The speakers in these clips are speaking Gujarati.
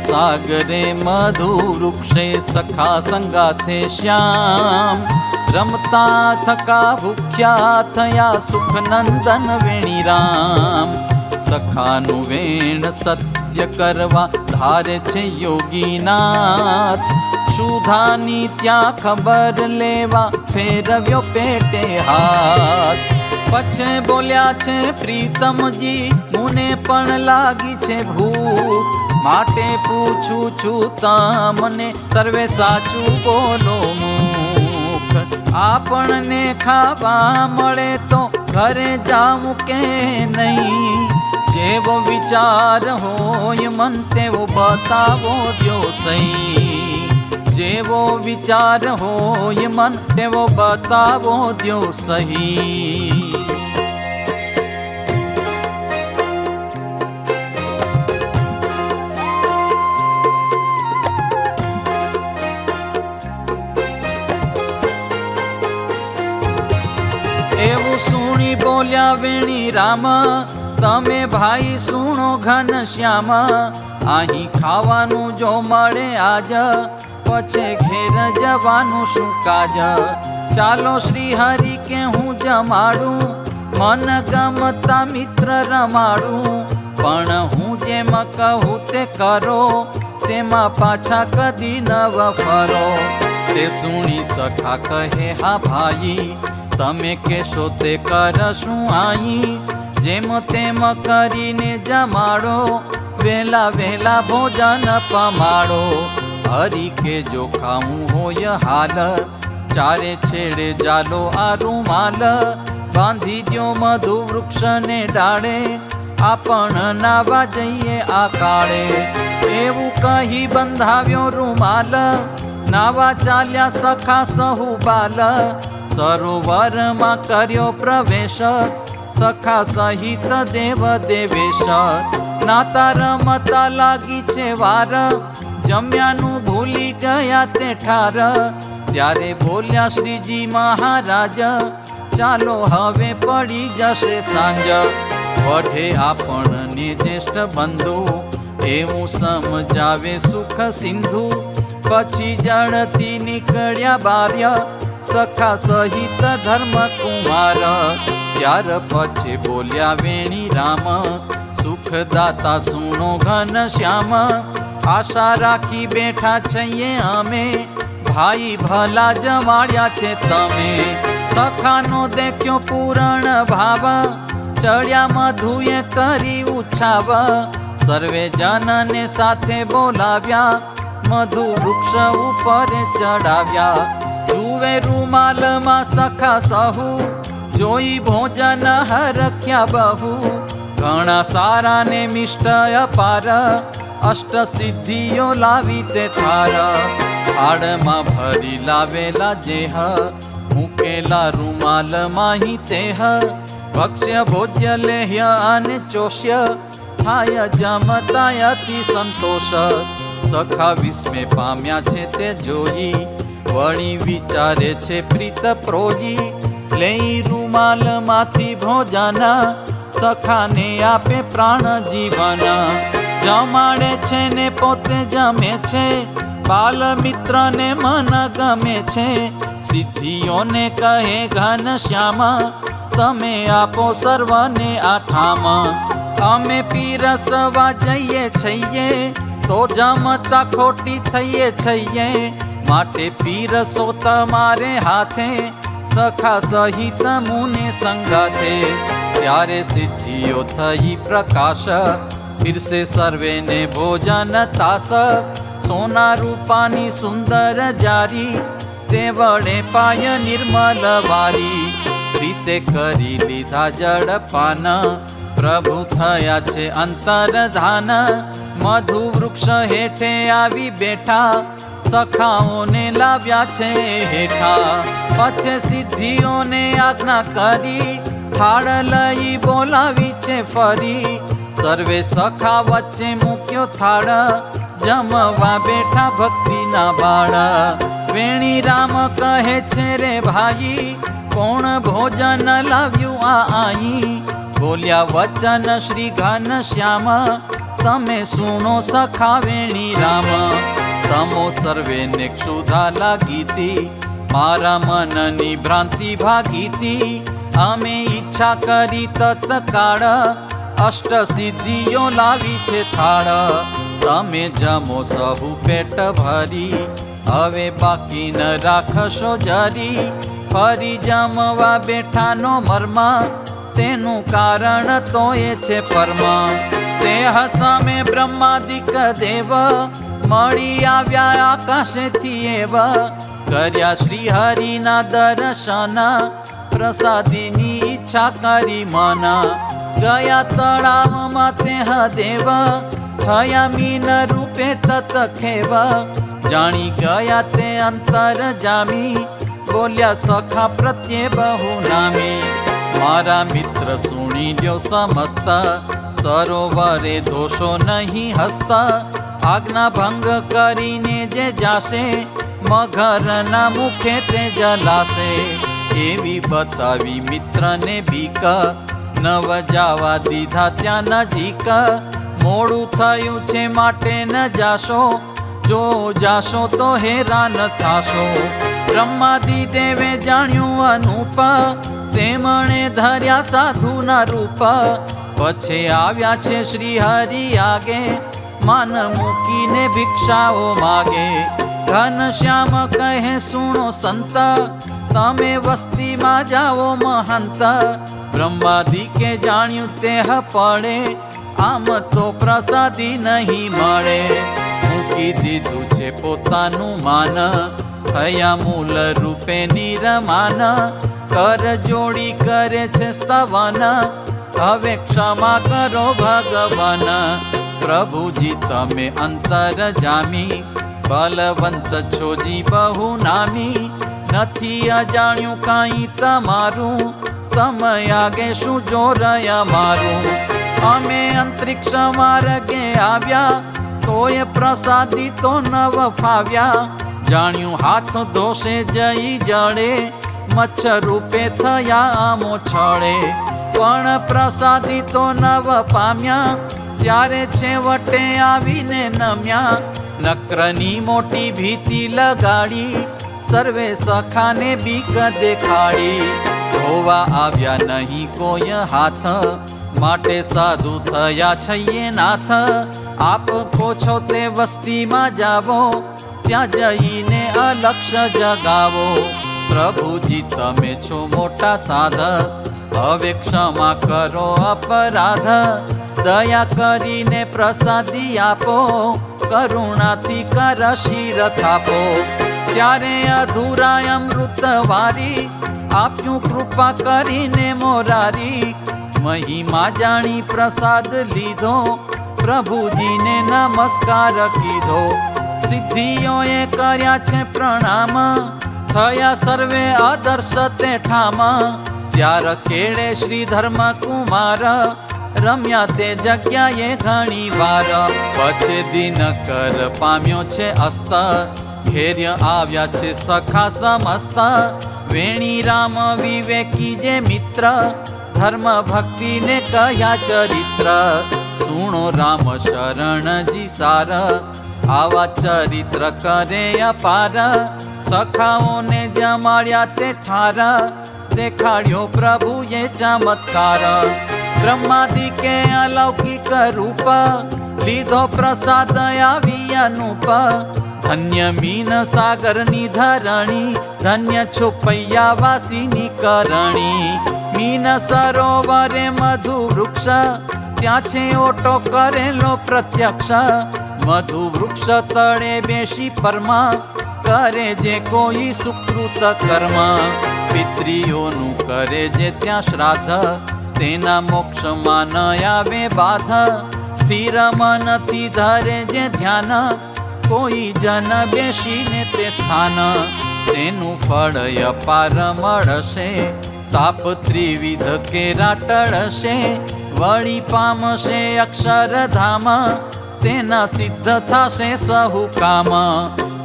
સાગરે મધુ વૃક્ષે સખા સંગાથે શ્યામ રમતા થકા ભૂખ્યા થયા સુખ નંદન વેણી રામ સખાનું વેણ સત્ય કરવા ધારે છે યોગીનાથ સુધાની ત્યાં ખબર લેવા ફેરવ્યો પેટે હાથ પછે બોલ્યા છે પ્રીતમજી મને પણ લાગી છે ભૂખ માટે પૂછું છું તમને સર્વે સાચું બોલો મુખ આપણને ખાવા મળે તો ઘરે જાવું કે નહીં જેવો વિચાર હોય મન તેવો બતાવો દ્યો સહી જેવો વિચાર હોય મન તેવો બતાવો દ્યો સહી વેણી રામ, તમે ભાઈ સુણો ઘન શ્યામ અહીં ખાવાનું જો મળે આજ, પછી ઘેર જવાનું શું કાજ? ચાલો શ્રી હરિ કે હું જમાડું, મન ગમતા મિત્ર રમાડું, પણ હું જેમ કહું તે કરો, તેમાં પાછા કદી નવ ફરો તે સુણી સખા કહે, હા ભાઈ તમે કહેશો તે કરશું આઈ? જેમ તેમ કરીને જમાડો વેલા વેલા ભોજન પમાડો. હરી કે જો ખાવું હોય હાલ, ચારે છેડે જાલો આ રૂમાલ બાંધી દો મધુ વૃક્ષને ડાળે આપણ નાવા જઈએ આ કાળે એવું કહી બંધાવ્યો રૂમાલ, નાવા ચાલ્યા સખા સહુ બાલ. સરોવરમાં કર્યો પ્રવેશ. સખા સહિત દેવ દેવેશ નાતા રમતા લાગી છે વાર. જમ્યાનું ભૂલી ગયા તે ઠાર. ત્યારે બોલ્યા શ્રીજી મહારાજ, ચાલો હવે પડી જશે સાંજ. વઢે આપણને જ્યેષ્ઠ બંધુ, એવું સમજાવે સુખ સિંધુ. પછી જળથી નીકળ્યા બાર્ય. સખા સહિત ધર્મ કુમાર ત્યાર પછી બોલ્યા વેણી રામ, સુખદાતા સુણો ઘન શ્યામ. આશા રાખી બેઠા છીએ અમે. ભાઈ ભલા જમાડ્યા છે તમે. સખાનો દેખ્યો પૂરણ ભાવ. ચડ્યા મધુએ કરી ઉછાવ. સર્વે જનને સાથે બોલાવ્યા. મધુ વૃક્ષ ઉપર ચડાવ્યા. જુએ રૂમાલમાં સખા સહુ, જોઈ ભોજન હરખ્યા બહુ. ઘણા સારા ને મિષ્ટ અપાર, અષ્ટ સિદ્ધિઓ લાવી તે થાર. હાડમાં ભરી લાવેલા જેહ, મૂકેલા રૂમાલ માહી તેહ. ભક્ષ્ય ભોજ્ય લેહ્ય અને ચોષ્ય થાય જમતા અતિ સંતોષ. સખા વિસ્મે પામ્યા છે તે જોઈ વળી વિચારે છે પ્રીત પ્રોજી, લઈ રૂમાલમાંથી ભોજાના, સખાને આપે પ્રાણ જીવન જમાડે છે ને પોતે જમે છે, બાલ મિત્રને મન ગમે છે. સિદ્ધિઓને કહે ઘન શ્યામા, તમે આપો સર્વને આઠામાં. અમે પીરસવા જઈએ છીએ, તો જમતા ખોટી થઈએ છીએ. માટે પીરસો તમારે હાથે, સખા સહિત મુને સંગાથે. ત્યારે સિદ્ધિઓ થઈ પ્રકાશ ફિરસે સર્વેને ભોજન તાસ. સોના રૂપાની સુંદર જારી, તે વડે પાય નિર્મલ વારી. રીતે કરી લીધા જળપાન પ્રભુ થયા છે અંતરધાન મધુ વૃક્ષ હેઠે આવી બેઠા સખાઓને લાવ્યા છે હેઠા. પછી સિદ્ધિઓને આજ્ઞા કરી, થાળ લઈ બોલાવી છે ફરી. સર્વે સખા વચ્ચે મૂક્યો થાળ, જમવા બેઠા ભક્તિના બાળ. વેણી રામ કહે છે, રે ભાઈ, કોણ ભોજન લાવ્યું આ આઈ? બોલ્યા, વચન શ્રી ઘન શ્યામ, તમે સુણો સખા વેણી રામ. તમો સર્વેને ક્ષુધા લાગીતી. મારા મનની ભ્રાંતિ ભાગીતી. અમે ઈચ્છા કરી તત્કાળ અષ્ટ સિદ્ધિઓ લાવી છે થાળ. તમે જમો સહુ પેટ ભરી. હવે બાકી ન રાખશો જરી. ફરી જમવા બેઠાનો મરમા. તેનું કારણ તો એ છે પરમા. તે હસામે બ્રહ્માદિક દેવ. મળી આવ્યા આકાશેથી એવા. કર્યા શ્રી હરિના દર્શન, પ્રસાદીની ઈચ્છા કરી મના. ગયા તળાવમાં તે દેવ થયા મીન રૂપે તત ખેવા જાણી ગયા તે અંતર જામી બોલ્યા, સખા પ્રત્યે બહુ નામી. મારા મિત્ર સુણી લ્યો સમસ્ત. સરોવરે દોષો નહીં હસતા. આજ્ઞા ભંગ કરીને જે જાશે, મગરના મુખે તે જલાશે. એવી બતાવી મિત્રને બીક નવ જાવા દીધા ત્યાં નજીક. મોડું થયું છે માટે ન જાશો, જો જાશો તો હેરાન થાશો. બ્રહ્માદી દેવે જાણ્યું અનુપ, તેમણે ધર્યા સાધુના રૂપ. પછી આવ્યા છે શ્રી હરિ આગે માન મૂકીને ભિક્ષાઓ માગે. ઘનશ્યામ કહે, સુણો સંત, તમે વસ્તીમાં જાઓ મહંત. બ્રહ્માદી કે જાણ્યું તે પડે, આમ તો પ્રસાદી નહીં મળે. મૂકી દીધું છે પોતાનું માન, થયા મૂલ રૂપે નિરમાન કર જોડી કરે છે સ્તવન. હવે ક્ષમા કરો ભગવાન. પ્રભુજી તમે અંતર જામી બલવંત છોજી બહુ નામી નથી અજાણ્યું કાંઈ તમારું તમે આગે શું જોરયા મારું અમે અંતરિક્ષ માર્ગે આવ્યા તોય પ્રસાદી તો નવ ફાવ્યા જાણ્યું હાથ દોષે જઈ જડે મચ્છર રૂપે થયા આમો છળે પણ પ્રસાદી તો નવ પામ્યા ત્યારે છેવટે આવીને નમ્યા. નક્રની મોટી ભીતિ લગાડી, સર્વે સખાને બીક દેખાડી. ધોવા આવ્યા નહીં કોઈ હાથ, માટે સાધુ થયા છઈએ નાથ. આપ છો તે વસ્તીમાં જાવો, ત્યાં જઈને અલક્ષ્ય જગાવો. પ્રભુજી, તમે છો મોટા સાધક હવે ક્ષમા કરો અપરાધ. દયા કરીને પ્રસાદી આપો, કરુણાથી કર શિર થાપો ત્યારે અધૂરા અમૃત વારી, આપ્યું કૃપા કરીને મોરારી. મહિમા જાણી પ્રસાદ લીધો, પ્રભુજીને નમસ્કાર કીધો. સિદ્ધિઓએ કર્યા છે પ્રણામ, થયા સર્વે આદર્શ તે ઠામા ત્યાર કેળે શ્રી ધર્મ કુમાર રમ્યા તે જગ્યાએ ઘણી વાર. પછી દિન કર પામ્યો છે અસ્ત ઘેર્ય આવ્યા છે સખા સમસ્ત. વેણી રામ વિવેકી જે મિત્ર. ધર્મ ભક્તિને કહ્યા ચરિત્ર. સુણો રામ શરણજી સાર. આવા ચરિત્ર કરે અપાર. સખાઓને જમાડ્યા તે ઠાર. દેખાડ્યો પ્રભુએ ચમત્કાર. બ્રહ્માદિ અલૌકિક રૂપ, લીધો પ્રસાદ આવી અનુપ. ધન્ય મીન સાગરની ધરણી, ધન્ય છુપૈયા વાસીની કરણી. મીન સરોવરે મધુ વૃક્ષ, ત્યાં છે ઓટો કરેલો પ્રત્યક્ષ. મધુ વૃક્ષ તળે બેસી પરમા, કરે જે કોઈ સુકૃત કર્મ. પિતરીઓનું કરે જે ત્યાં શ્રાદ્ધ. તેના મોક્ષમાં ન આવે બાધા. સ્થિર મનથી ધરે જે ધ્યાન. કોઈ જન બેસીને તે સ્થાન. તેનું ફળ અપાર મળશે. તાપ ત્રિવિધ કેરા ટળશે. વળી પામશે અક્ષરધામ. તેના સિદ્ધ થશે સહુ કામ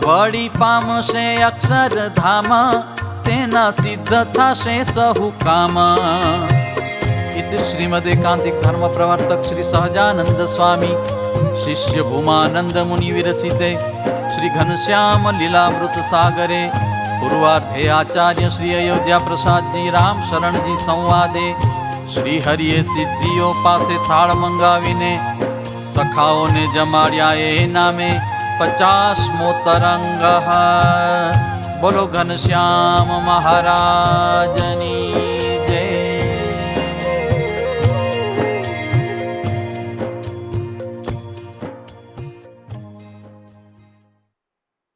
વળી પામશે અક્ષરધામ. તેના સિદ્ધ થશે સહુ કામ શ્રીમદ એકાંતિક ધર્મ પ્રવર્તક શ્રી સહજાનંદ સ્વામી શિષ્ય ભૂમાનંદ મુનિ વિરચિતે શ્રી ઘનશ્યામ લીલામૃત સાગરે પૂર્વાર્ધે આચાર્ય શ્રી અયોધ્યા પ્રસાદજી રામ શરણજી સંવાદે શ્રી હરિએ સિદ્ધિઓ પાસે થાળ મંગાવીને સખાઓને જમાડ્યા એ નામે પચાસમો તરંગ બોલો ઘનશ્યામ મહારાજની